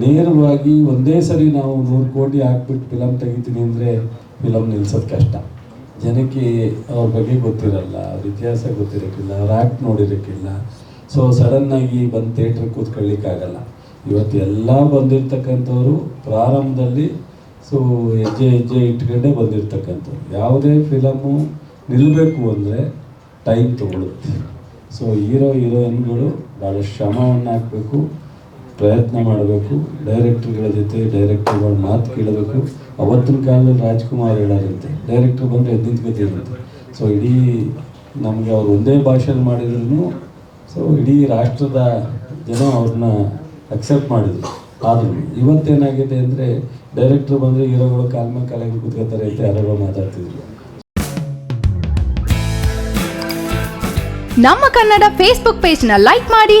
ನೇರವಾಗಿ ಒಂದೇ ಸರಿ ನಾವು ನೂರು ಕೋಟಿ ಹಾಕ್ಬಿಟ್ಟು ಫಿಲಮ್ ತೆಗಿತೀನಿ ಅಂದರೆ ಫಿಲಮ್ ನಿಲ್ಸೋದು ಕಷ್ಟ. ಜನಕ್ಕೆ ಅವ್ರ ಬಗ್ಗೆ ಗೊತ್ತಿರಲ್ಲ, ಅವ್ರ ಇತಿಹಾಸ ಗೊತ್ತಿರೋಕ್ಕಿಲ್ಲ ಅವ್ರ ಆ್ಯಕ್ಟ್ ನೋಡಿರೋಕ್ಕಿಲ್ಲ ಸೊ ಸಡನ್ನಾಗಿ ಬಂದು ಥಿಯೇಟ್ರ್ ಕೂತ್ಕೊಳ್ಳಿಕ್ಕಾಗಲ್ಲ. ಇವತ್ತು ಎಲ್ಲ ಬಂದಿರ್ತಕ್ಕಂಥವ್ರು ಪ್ರಾರಂಭದಲ್ಲಿ ಸೊ ಹೆಜ್ಜೆ ಹೆಜ್ಜೆ ಇಟ್ಕೊಂಡೇ ಬಂದಿರ್ತಕ್ಕಂಥವ್ರು. ಯಾವುದೇ ಫಿಲಮು ನಿಲ್ಲಬೇಕು ಅಂದರೆ ಟೈಮ್ ತೊಗೊಳುತ್ತೆ. ಸೊ ಹೀರೋ, ಹೀರೋಯಿನ್ಗಳು ಭಾಳ ಶ್ರಮವನ್ನು ಹಾಕಬೇಕು. ಪ್ರಯತ್ನ ಮಾಡಬೇಕು, ಡೈರೆಕ್ಟ್ರುಗಳ ಜೊತೆ ಡೈರೆಕ್ಟರ್ಗಳ ಮಾತು ಕೇಳಬೇಕು. ಅವತ್ತಿನ ಕಾಲದಲ್ಲಿ ರಾಜ್ಕುಮಾರ್ ಹೇಳಾರಂತೆ, ಡೈರೆಕ್ಟ್ರ್ ಬಂದರೆ ಎದ್ದು ಇರುತ್ತೆ. ಸೊ ಇಡೀ ನಮಗೆ ಅವ್ರು ಒಂದೇ ಭಾಷೆಯಲ್ಲಿ ಮಾಡಿದ್ರು ಸೊ ಇಡೀ ರಾಷ್ಟ್ರದ ಜನ ಅವ್ರನ್ನ ಅಕ್ಸೆಪ್ಟ್ ಮಾಡಿದರು. ಆದರೂ ಇವತ್ತೇನಾಗಿದೆ ಅಂದರೆ, ಡೈರೆಕ್ಟ್ರು ಬಂದರೆ ಹೀರೋಗಳು ಕಾಲ ಮೇಲೆ ಕಾಲಾಗಿ ಕೂತ್ಕೋತಾರೆ ಅಂತ ಯಾರೋ ಮಾತಾಡ್ತಿದ್ರು. ನಮ್ಮ ಕನ್ನಡ ಫೇಸ್ಬುಕ್ ಪೇಜ್ನ ಲೈಕ್ ಮಾಡಿ